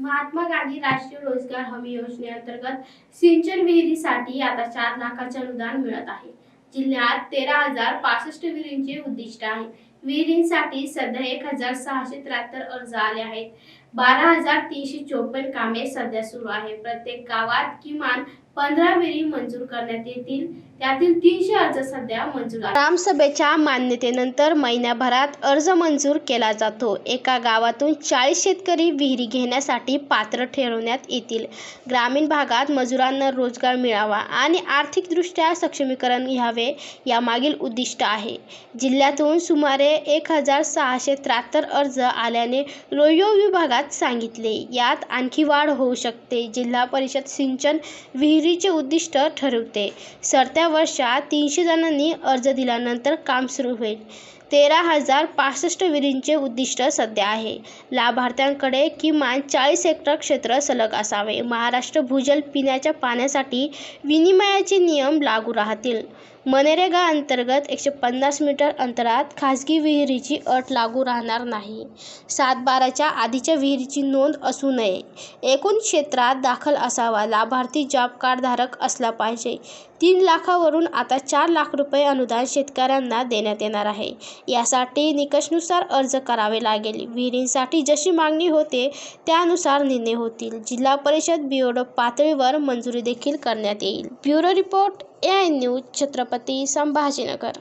महात्मा गांधी राष्ट्रीय रोजगार हमी योजनेअंतर्गत सिंचन विहिरीसाठी आता चार लाखाचे अनुदान मिळत आहे. जिल्ह्यात तेरा हजार पासष्ट विहिरींचे उद्दिष्ट आहे. विहिरींसाठी सध्या एक हजार सहाशे त्र्याहत्तर अर्ज आले आहेत. बारा हजार तीनशे चोपन्न कामे सध्या सुरू आहे प्रत्येक गावात किमान पंधरा विहिरी मंजूर करण्यात येतील. त्यातील तीनशे अर्ज सध्या मंजूर ग्रामसभेच्या मान्यतेनंतर महिन्याभरात अर्ज मंजूर केला जातो. एका गावातून चाळीस शेतकरी विहिरी घेण्यासाठी पात्र ठरवण्यात येतील. ग्रामीण भागात मजुरांना रोजगार मिळावा आणि आर्थिकदृष्ट्या सक्षमीकरण घ्यावे यामागील उद्दिष्ट आहे. जिल्ह्यातून सुमारे एक हजार सहाशे त्र्याहत्तर अर्ज आल्याने रोयो विभागात सांगितले. यात आणखी वाढ होऊ शकते. जिल्हा परिषद सिंचन विहिरीचे उद्दिष्ट ठरवते. सरत्या वर्षात तीनशे जणांनी अर्ज दिल्यानंतर काम सुरू होईल. तेरा हजार पासष्ट विहिरींचे उद्दिष्ट सध्या आहे. लाभार्थ्यांकडे किमान चाळीस हेक्टर क्षेत्र सलग असावे. महाराष्ट्र भूजल पिण्याच्या पाण्यासाठी विनिमयाचे नियम लागू राहतील. मनरेगा अंतर्गत एकशे पन्नास मीटर अंतरात खाजगी विहिरीची अट लागू राहणार नाही. सातबाराच्या आधीच्या विहिरीची नोंद असू नये. एकूण क्षेत्रात दाखल असावा. लाभार्थी जॉब कार्डधारक असला पाहिजे. तीन लाखावरून आता चार लाख रुपये अनुदान शेतकऱ्यांना देण्यात येणार आहे. यासाठी निकषनुसार अर्ज करावे लागेल. विहिरींसाठी जशी मागणी होते त्यानुसार निर्णय होतील. जिल्हा परिषद बिओड पातळीवर मंजुरी देखील करण्यात येईल. Bureau report A I news Chhatrapati Sambhajinagar.